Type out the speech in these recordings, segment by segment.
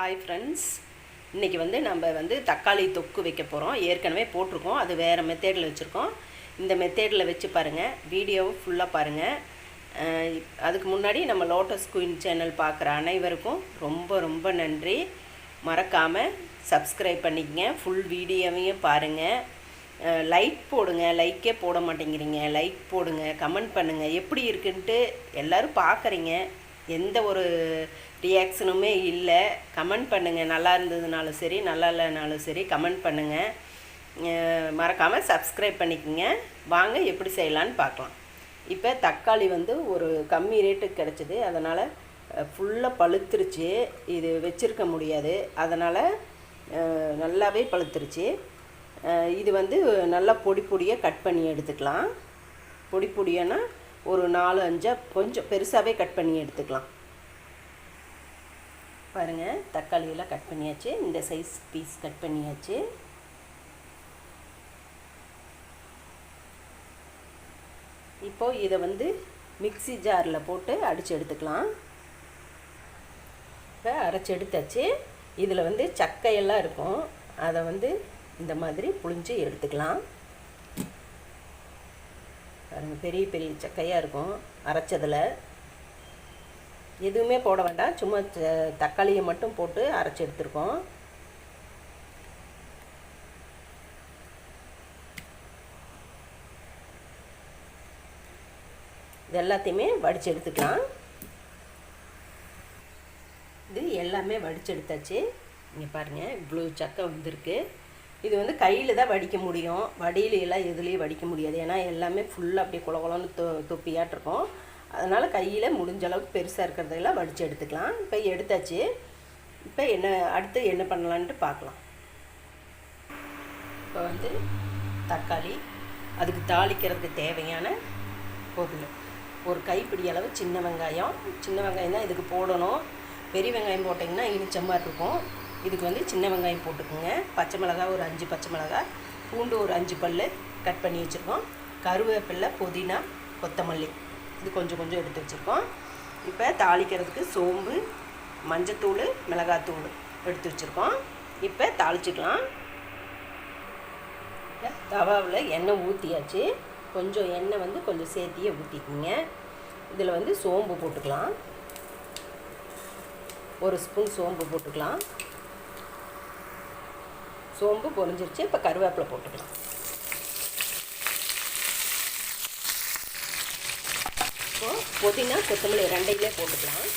Hi friends இன்றைக்கி வந்து நம்ம வந்து தக்காளி தொக்கு வைக்க போகிறோம் ஏற்கனவே போட்டிருக்கோம். அது வேறு மெத்தேடில் வச்சுருக்கோம். இந்த மெத்தேடில் வச்சு பாருங்கள் வீடியோவை ஃபுல்லாக பாருங்கள் அதுக்கு முன்னாடி நம்ம லோட்டஸ் குயின் சேனல் பார்க்குற அனைவருக்கும் ரொம்ப ரொம்ப நன்றி. மறக்காமல் சப்ஸ்கிரைப் பண்ணிக்கங்க. ஃபுல் வீடியோவையும் பாருங்கள் லைக் போடுங்க. லைக்கே போட மாட்டேங்கிறீங்க. லைக் போடுங்க. கமெண்ட் பண்ணுங்கள் எப்படி இருக்குன்ட்டு எல்லோரும் பார்க்குறீங்க. எந்த ஒரு ரியாக்ஷனுமே இல்லை. கமெண்ட் பண்ணுங்கள் நல்லா இருந்ததுனாலும் சரி நல்லா இல்லைனாலும் சரி கமெண்ட் பண்ணுங்கள் மறக்காமல் சப்ஸ்கிரைப் பண்ணிக்கோங்க. வாங்க எப்படி செய்யலான்னு பார்க்கலாம். இப்போ தக்காளி வந்து ஒரு கம்மி ரேட்டுக்கு கிடச்சிது. அதனால் ஃபுல்லாக பழுத்துருச்சு. இது வச்சுருக்க முடியாது. அதனால் நல்லாவே பழுத்துருச்சு. இது வந்து நல்லா பொடி பொடியாக கட் பண்ணி எடுத்துக்கலாம். பொடி பொடியானா ஒரு நாலு அஞ்சா கொஞ்சம் பெருசாகவே கட் பண்ணி எடுத்துக்கலாம். பாருங்கள் தக்காளியெல்லாம் கட் பண்ணியாச்சு. இந்த சைஸ் பீஸ் கட் பண்ணியாச்சு. இப்போது இதை வந்து மிக்ஸி ஜாரில் போட்டு அடித்து எடுத்துக்கலாம். இப்போ அரைச்சி எடுத்தாச்சு. இதில் வந்து சக்கையெல்லாம் இருக்கும். அதை வந்து இந்த மாதிரி புழிஞ்சு எடுத்துக்கலாம். பாருங்க பெரிய பெரிய சக்கையாக இருக்கும். அரைச்சதில். எதுவுமே போட வேண்டாம். சும்மா தக்காளியை மட்டும் போட்டு அரைச்சி எடுத்துருக்கோம். இது எல்லாத்தையுமே வடித்து எடுத்துக்கலாம். இது எல்லாமே வடித்து எடுத்தாச்சு. இங்கே பாருங்கள் இவ்வளோ சக்கை வந்திருக்கு. இது வந்து கையில் தான் வடிக்க முடியும். வடியில எல்லாம் எதுலேயும் வடிக்க முடியாது. ஏன்னா எல்லாமே ஃபுல்லாக அப்படியே குளகுளன்னு தொ தொப்பியாட்டிருக்கும் அதனால் கையில் முடிஞ்ச அளவுக்கு பெருசாக இருக்கிறதெல்லாம் வடித்து எடுத்துக்கலாம். இப்போ எடுத்தாச்சு. இப்போ என்ன அடுத்து என்ன பண்ணலான்ட்டு பார்க்கலாம் இப்போ வந்து தக்காளி அதுக்கு தாளிக்கிறதுக்கு தேவையான பொருள். ஒரு கைப்பிடி அளவு சின்ன வெங்காயம். சின்ன வெங்காயம் தான் இதுக்கு போடணும். பெரிய வெங்காயம் போட்டிங்கன்னா இனிச்ச மாதிரி இருக்கும். இதுக்கு வந்து சின்ன வெங்காயம் போட்டுக்கோங்க. பச்சை மிளகாய் ஒரு அஞ்சு பச்சை மிளகாய் பூண்டு ஒரு அஞ்சு பல் கட் பண்ணி வச்சுருக்கோம். கருவேப்பிலை புதினா கொத்தமல்லி. இது கொஞ்சம் கொஞ்சம் எடுத்து வச்சுருக்கோம். இப்போ தாளிக்கிறதுக்கு சோம்பு மஞ்சத்தூள் மிளகாத்தூள் எடுத்து வச்சுருக்கோம். இப்போ தாளிச்சுக்கலாம். தவாவில் எண்ணெய் ஊற்றியாச்சு கொஞ்சம் எண்ணெய் வந்து கொஞ்சம் சேர்த்தியே ஊற்றிக்குங்க இதில் வந்து சோம்பு போட்டுக்கலாம். ஒரு ஸ்பூன் சோம்பு போட்டுக்கலாம். சோம்பு பொரிஞ்சிருச்சு. இப்போ கருவேப்பிலை போட்டுக்கலாம் இப்போ புதினா கொத்தமல்லி ரெண்டையுமே போட்டுக்கலாம்.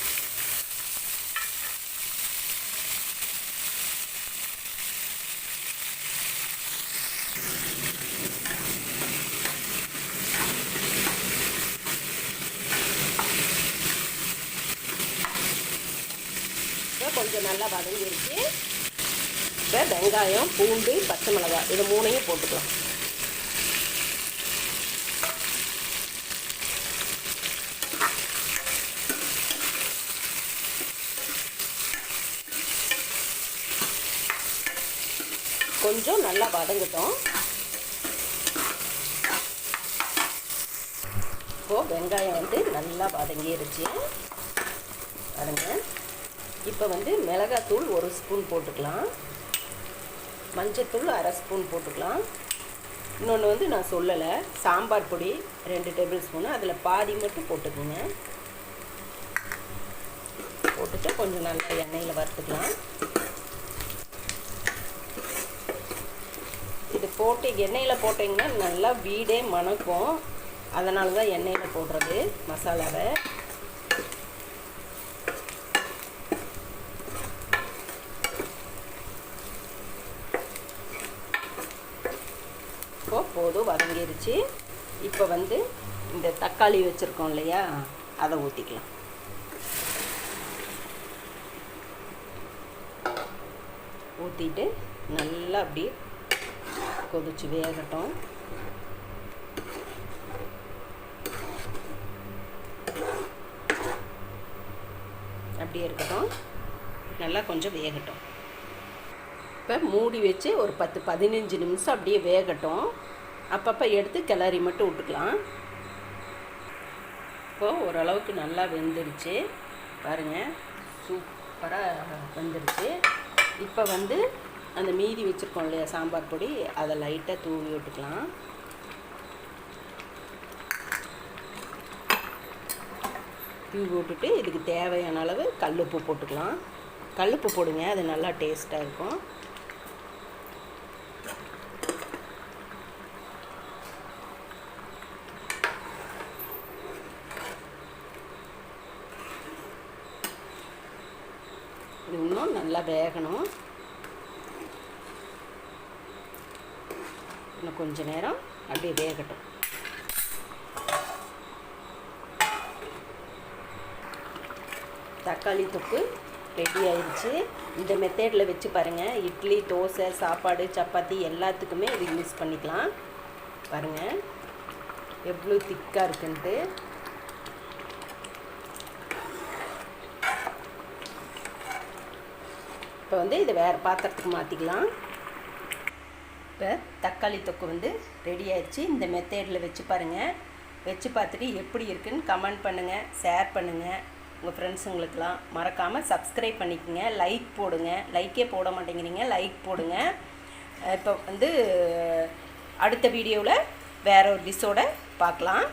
இப்போ கொஞ்சம் நல்லா வதங்கிருச்சு. இப்போ வெங்காயம் பூண்டு பச்சை மிளகாய் இது மூணையும் போட்டுக்கலாம். கொஞ்சம் நல்லா வதங்கட்டும். இப்போது வெங்காயம் வந்து நல்லா வதங்கிருச்சு. பாருங்க. இப்போ வந்து மிளகாத்தூள் ஒரு ஸ்பூன் போட்டுக்கலாம். மஞ்சத்தூள் அரை ஸ்பூன் போட்டுக்கலாம். இன்னொன்று வந்து நான் சொல்லலை. சாம்பார் பொடி ரெண்டு டேபிள் ஸ்பூனு. அதில் பாதி மட்டும் போட்டுக்கோங்க. போட்டுட்டு கொஞ்சம் நல்லா எண்ணெயில் வறுத்துக்கலாம். இது போட்டு எண்ணெயில் போட்டிங்கன்னா நல்லா வீடே மணக்கும். அதனால தான் எண்ணெயில் போடுறது மசாலாவை இப்போ போதும் வதங்கிருச்சு. இப்போ வந்து இந்த தக்காளி வச்சுருக்கோம் இல்லையா? அதை ஊற்றிக்கலாம் ஊற்றிட்டு நல்லா அப்படியே கொதிச்சு வேகட்டும். அப்படியே இருக்கட்டும். நல்லா கொஞ்சம் வேகட்டும். இப்போ மூடி வச்சு ஒரு பத்து பதினஞ்சு நிமிஷம் அப்படியே வேகட்டும். அப்பப்போ எடுத்து கிளறி மட்டும் விட்டுக்கலாம். இப்போது ஓரளவுக்கு நல்லா வெந்துருச்சு. பாருங்கள் சூப்பராக வெந்துருச்சு. இப்போ வந்து அந்த மீதி வச்சுருக்கோம் இல்லையா சாம்பார் பொடி அதை லைட்டாக தூவி விட்டுக்கலாம். தூவி விட்டுட்டு இதுக்கு தேவையான அளவு கல்லுப்பு போட்டுக்கலாம். கல்லுப்பு போடுங்க அது நல்லா டேஸ்ட்டாக இருக்கும். இது இன்னும் நல்லா வேகணும். இன்னும் கொஞ்ச நேரம் அப்படியே வேகட்டும். தக்காளி தொக்கு ரெடி ஆயிடுச்சு இந்த மெத்தேடில் வச்சு பாருங்கள் இட்லி தோசை சாப்பாடு சப்பாத்தி எல்லாத்துக்குமே இது யூஸ் பண்ணிக்கலாம். பாருங்கள் எவ்வளோ திக்காக இருக்குன்ட்டு. இப்போ வந்து இதை வேறு பாத்திரத்துக்கு மாற்றிக்கலாம் இப்போ தக்காளி தொக்கு வந்து ரெடி ஆயிடுச்சு. இந்த மெத்தேடில் வச்சு பாருங்கள் வச்சு பார்த்துட்டு எப்படி இருக்குன்னு கமெண்ட் பண்ணுங்கள் ஷேர் பண்ணுங்கள் உங்கள் ஃப்ரெண்ட்ஸுங்களுக்கெல்லாம் மறக்காமல் சப்ஸ்கிரைப் பண்ணிக்கோங்க. லைக் போடுங்க. லைக்கே போட மாட்டேங்கிறீங்க. லைக் போடுங்க. இப்போ வந்து அடுத்த வீடியோவில் வேற ஒரு டிஷ்ஷோட பார்க்கலாம்.